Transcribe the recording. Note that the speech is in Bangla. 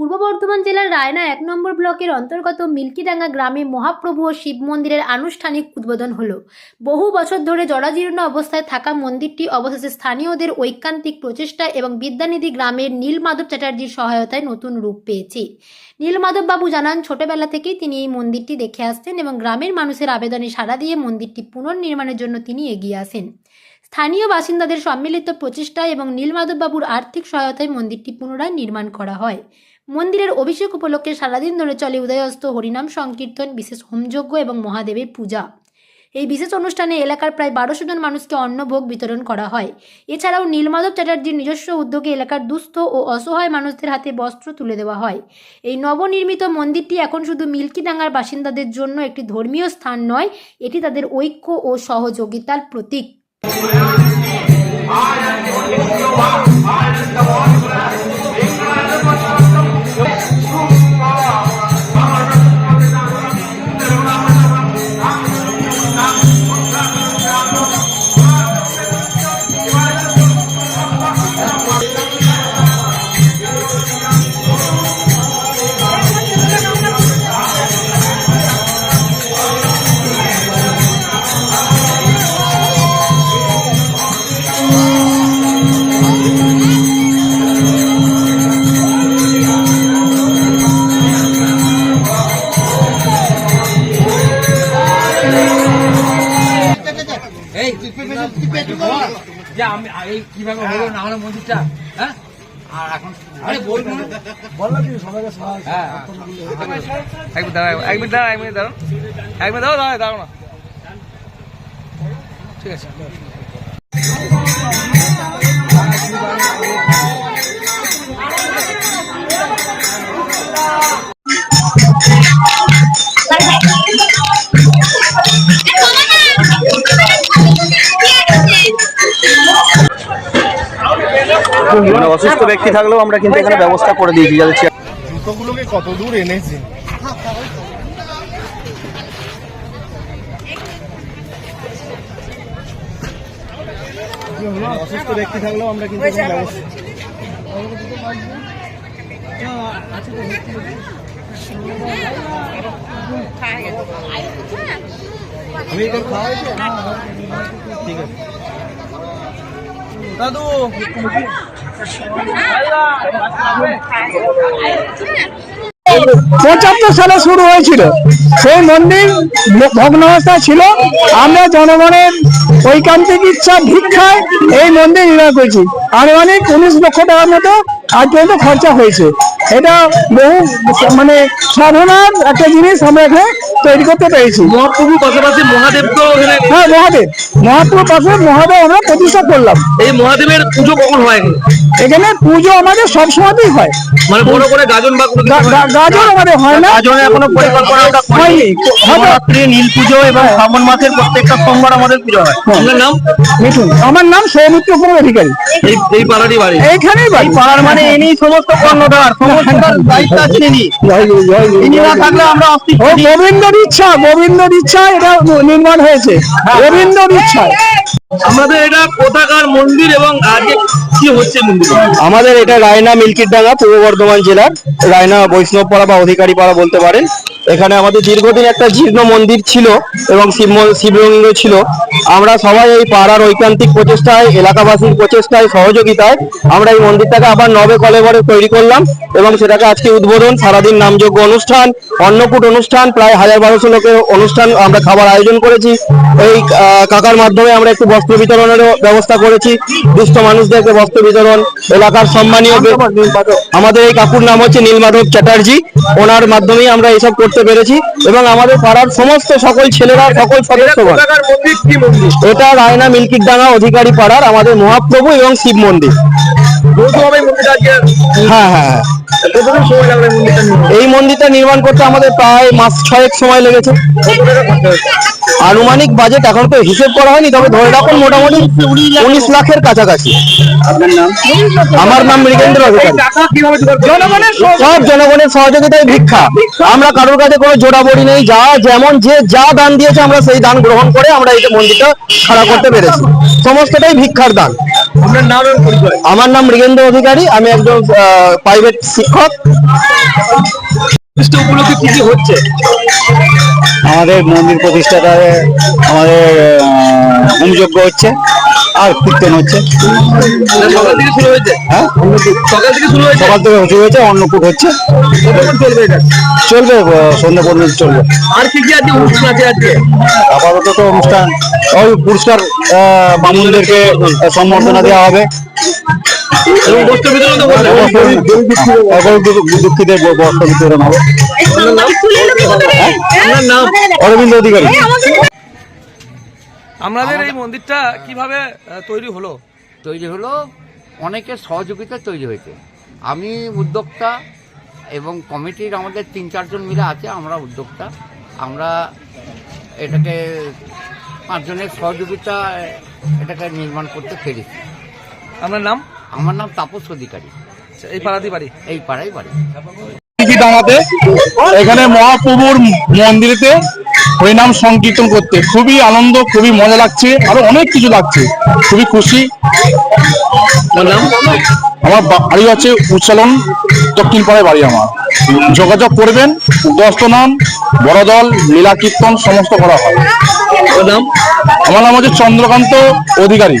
পূর্ব বর্ধমান জেলার রায়না এক নম্বর ব্লকের অন্তর্গত মিল্কিডাঙ্গা গ্রামে মহাপ্রভু ও শিব মন্দিরের আনুষ্ঠানিক উদ্বোধন হলো। বহু বছর ধরে জরাজীর্ণ অবস্থায় থাকা মন্দিরটি অবশেষে স্থানীয়দের ঐকান্তিক প্রচেষ্টা এবং বিদ্যানিধি গ্রামের নীলমাধব চ্যাটার্জির সহায়তায় নতুন রূপ পেয়েছে। নীলমাধব বাবু জানান, ছোটবেলা থেকেই তিনি এই মন্দিরটি দেখে আসতেন এবং গ্রামের মানুষের আবেদনে সাড়া দিয়ে মন্দিরটি পুনর্নির্মাণের জন্য তিনি এগিয়ে আসেন। স্থানীয় বাসিন্দাদের সম্মিলিত প্রচেষ্টা এবং নীলমাধববাবুর আর্থিক সহায়তায় মন্দিরটি পুনরায় নির্মাণ করা হয়। মন্দিরের অভিষেক উপলক্ষে সারাদিন ধরে চলে উদয়স্ত হরিনাম সংকীর্তন, বিশেষ হোমযজ্ঞ এবং মহাদেবের পূজা। এই বিশেষ অনুষ্ঠানে এলাকার প্রায় বারোশো জন মানুষকে অন্নভোগ বিতরণ করা হয়। এছাড়াও নীলমাধব চ্যাটার্জির নিজস্ব উদ্যোগে এলাকার দুস্থ ও অসহায় মানুষদের হাতে বস্ত্র তুলে দেওয়া হয়। এই নবনির্মিত মন্দিরটি এখন শুধু মিল্কিডাঙ্গার বাসিন্দাদের জন্য একটি ধর্মীয় স্থান নয়, এটি তাদের ঐক্য ও সহযোগিতার প্রতীক। এই আমি এই কীভাবে হলো না হলো মন্দিরটা হ্যাঁ? আর এখন আরে বলব হ্যাঁ। এক মিনিট দাঁড়াও এক মিনিট দাঁড়াও এক মিনিট দাঁড়াও। এক মিনিট দাঁড়াও দাঁড়াও দাঁড়াও না। ঠিক আছে। মানে অসুস্থ ব্যক্তি থাকলেও আমরা কিন্তু এখানে ব্যবস্থা করে দিয়েছি যাদের চেয়ার জুতোগুলোকে কত দূর এনেছি? অসুস্থ ব্যক্তি থাকলেও আমরা কিন্তু এখানে ব্যবস্থা আমি এটা খাওয়াই ঠিক আছে। দাদু। পঁচাত্তর সালে শুরু হয়েছিল। সেই মন্দির ভগ্নাবস্থায় ছিল। আমরা জনগণের ঐকান্তিক ইচ্ছা, ভিক্ষায় এই মন্দির নির্মাণ করেছি। আনুমানিক উনিশ লক্ষ টাকার মতো আজ পর্যন্ত খরচা হয়েছে। এটা বহু মানে সাধনার একটা জিনিস আমরা এখানে তৈরি করতে পেরেছি। মহাপ্রভু পাশাপাশি মহাদেবকেও এখানে হ্যাঁ মহাদেব। মহাপুর পাশে মহাদেব আমরা প্রতিষ্ঠা করলাম। এই মহাদেবের পুজো কখন হয়? এখানে পুজো আমাদের সবসময়তেই হয়। মানে বড় করে গাজন বা হয় গাজন আমাদের হয় না। গাজনে এখনও পরিকল্পনা হয়নি। নবরাত্রি নীল পুজো এবং শ্রাবণ মাসের প্রত্যেকটা সোমবার আমাদের পুজো হয়। আপনার নাম? মিঠুন। আমার নাম সৌমিত্র কুমার অধিকারী। এই এই পাড়ারই বাড়ি। এইখানেই বাড়ি। পাড়ার মানে ইনি সমস্ত কর্ণধার সমস্ত দায়িত্ব আছেন ইনি। জয় গুরু, জয় গুরু। ইনি না থাকলে আমরা অস্তিত্ব গোবিন্দর ইচ্ছা গোবিন্দর ইচ্ছা এটা নির্মাণ হয়েছে। গোবিন্দর ইচ্ছা আমাদের এটা কোথাকার মন্দির এবং আজকে কি হচ্ছে মন্দির? আমাদের এটা রায়না মিল্কির ডাঙ্গা পূর্ব বর্ধমান জেলার। রায়না বৈষ্ণব পাড়া বা অধিকারী পাড়া বলতে পারেন। এখানে আমাদের দীর্ঘদিন একটা জীর্ণ মন্দির ছিল এবং শিব শিবলিঙ্গ ছিল। আমরা সবাই এই পাড়ার ঐকান্তিক প্রচেষ্টায় এলাকাবাসীর প্রচেষ্টায় সহযোগিতায় আমরা এই মন্দিরটাকে আবার নবে কলেবরে তৈরি করলাম এবং সেটাকে আজকে উদ্বোধন সারাদিন নামযোগ্য অনুষ্ঠান অন্নকূট অনুষ্ঠান প্রায় হাজার বারোশো লোকের অনুষ্ঠান আমরা খাবার আয়োজন করেছি। এই কাকার মাধ্যমে আমরা একটু বস্ত্র বিতরণেরও ব্যবস্থা করেছি। দুস্থ মানুষদেরকে বস্ত্র বিতরণ এলাকার সম্মানীয় আমাদের এই কাকুর নাম হচ্ছে নীলমাধব চ্যাটার্জি। ওনার মাধ্যমেই আমরা এসব করতে পেরেছি এবং আমাদের পাড়ার সমস্ত সকল ছেলেরা সকল সদস্যগণ। কি এটা রায়না মিল্কিরডাঙ্গা অধিকারী পাড়ার আমাদের মহাপ্রভু এবং শিব মন্দির। হ্যাঁ হ্যাঁ হ্যাঁ। এই মন্দিরটা নির্মাণ করতে আমাদের প্রায় মাস ছয়েক সময় লেগেছে। আনুমানিক বাজেট এখন তো হিসেব করা হয়নি তবে ধরে রাখুন মোটামুটি উনিশ লাখের কাছাকাছি। আমার নাম মৃগেন্দ্র সব জনগণের সহযোগিতায় ভিক্ষা। আমরা কারোর কাছে কোনো জোড়া জোড়াবড়ি নেই যা যেমন যে যা দান দিয়েছে আমরা সেই দান গ্রহণ করে আমরা এই মন্দিরটা খাড়া করতে পেরেছি। সমস্তটাই ভিক্ষার দান। আপনার নাম এবং পরিচয়? আমার নাম মৃগেন্দ্র অধিকারী আমি একজন প্রাইভেট শিক্ষক। প্রতিষ্ঠা উপলক্ষে কি কি হচ্ছে? আমাদের মন্দির প্রতিষ্ঠাতা আমাদের হোমযজ্ঞ হচ্ছে। আর কীর্তন হচ্ছে। সকাল থেকে শুরু হয়েছে হ্যাঁ? সকাল থেকে শুরু হয়েছে সকাল থেকে শুরু হয়েছে অন্নকূট হচ্ছে। চলবে এটা চলবে সন্ধ্যা পর্যন্ত চলবে। আর কি কি আছে অনুষ্ঠান আছে আজকে? আপাতত তো অনুষ্ঠান ওই পুরস্কার আহ, বামুনদেরকে সম্বর্ধনা দেওয়া হবে। দুঃখীদের বস্ত্র বিতরণ হবে। আপনার নাম? অরবিন্দ অধিকারী। আমাদের এই মন্দিরটা কীভাবে তৈরি হলো? তৈরি হলো অনেকের সহযোগিতা তৈরি হয়েছে। আমি উদ্যোক্তা এবং কমিটির আমাদের তিন চারজন মিলে আছে আমরা উদ্যোক্তা। আমরা এটাকে পাঁচজনের সহযোগিতা এটাকে নির্মাণ করতে পেরেছি। আপনার নাম? আমার নাম তাপস অধিকারী। আচ্ছা, এই পাড়াতে বাড়ি? এই পাড়াই বাড়ি। এখানে মহাপ্রভুর মন্দিরেতে হরিনাম সংকীর্তন করতে খুবই আনন্দ খুবই মজা লাগছে আরও অনেক কিছু লাগছে। খুবই খুশি। আমার বাড়ি আছে উচ্চালন দক্ষিণ পাড়ায় বাড়ি আমার। যোগাযোগ করবেন দস্তনাম বড় দল লীলা কীর্তন সমস্ত করা হয়। আমার নাম হচ্ছে চন্দ্রকান্ত অধিকারী।